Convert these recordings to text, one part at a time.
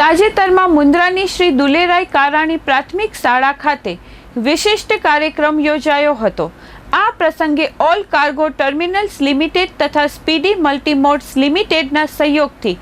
તાજેતરમાં મુન્દ્રાની શ્રી દુલેરાય કારાણી પ્રાથમિક શાળા ખાતે વિશિષ્ટ કાર્યક્રમ યોજાયો હતો. આ પ્રસંગે ઓલ કાર્ગો ટર્મિનલ્સ લિમિટેડ તથા સ્પીડી મલ્ટીમોડ્સ લિમિટેડના સહયોગથી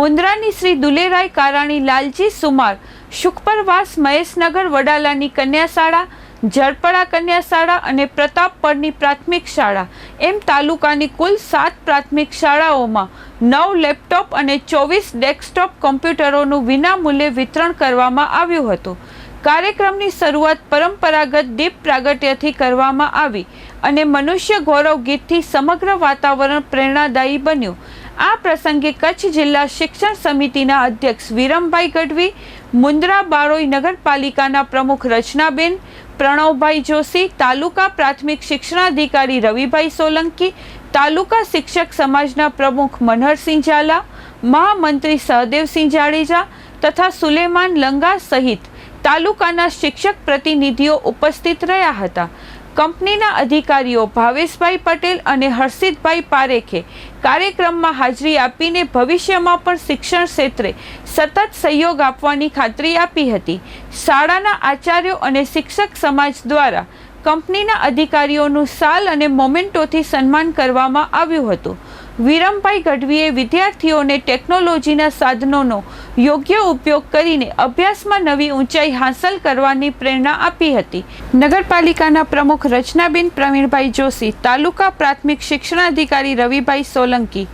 મુન્દ્રાની શ્રી દુલેરાય કારાણી લાલજી સુમાર, શુકપરવાસ મહેશનગર વડાલાની કન્યા શાળા જળપડા કન્યા શાળા અને પ્રતાપપરની પ્રાથમિક શાળા. એમ તાલુકાની કુલ સાત પ્રાથમિક શાળાઓમાં નવ લેપટોપ અને ચોવીસ ડેસ્કટોપ કોમ્પ્યુટરોનું વિનામૂલ્યે વિતરણ કરવામાં આવ્યું હતું. કાર્યક્રમની શરૂઆત પરંપરાગત દીપ પ્રાગટ્યથી કરવામાં આવી અને મનુષ્ય ગૌરવ ગીતથી સમગ્ર વાતાવરણ પ્રેરણાદાયી બન્યું. આ પ્રસંગે કચ્છ જિલ્લા શિક્ષણ સમિતિના અધ્યક્ષ વિરમભાઈ ગઢવી મુન્દ્રા બારોઈ નગરપાલિકાના પ્રમુખ રચનાબેન, પ્રણવભાઈ જોશી, તાલુકા પ્રાથમિક શિક્ષણાધિકારી રવિભાઈ સોલંકી, તાલુકા શિક્ષક સમાજના પ્રમુખ મનહરસિંહ ઝાલા, મહામંત્રી સહદેવસિંહ જાડેજા તથા સુલેમાન લંગા સહિત તાલુકાના શિક્ષક પ્રતિનિધિઓ ઉપસ્થિત રહ્યા હતા. કંપનીના અધિકારીઓ ભાવેશભાઈ પટેલ અને હર્ષિતભાઈ પારેખે કાર્યક્રમમાં હાજરી આપીને ભવિષ્યમાં પણ શિક્ષણ ક્ષેત્રે સતત સહયોગ આપવાની ખાતરી આપી હતી. શાળાના આચાર્યો અને શિક્ષક સમાજ દ્વારા કંપનીના અધિકારીઓનું સાલ અને મોમેન્ટોથી સન્માન કરવામાં આવ્યું હતું. વિરમભાઈ ગઢવીએ વિદ્યાર્થીઓને ટેકનોલોજીના સાધનોનો યોગ્ય ઉપયોગ કરીને અભ્યાસમાં નવી ઊંચાઈ હાંસલ કરવાની પ્રેરણા આપી હતી. નગરપાલિકાના પ્રમુખ રચનાબેન પ્રવીણભાઈ જોશી, તાલુકા પ્રાથમિક શિક્ષણાધિકારી રવિભાઈ સોલંકી,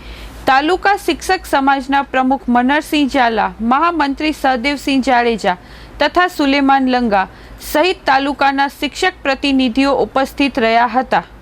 તાલુકા શિક્ષક સમાજના પ્રમુખ મનરસિંહ ઝાલા, મહામંત્રી સહદેવસિંહ જાડેજા તથા સુલેમાન લંગા સહિત તાલુકાના શિક્ષક પ્રતિનિધિઓ ઉપસ્થિત રહ્યા હતા.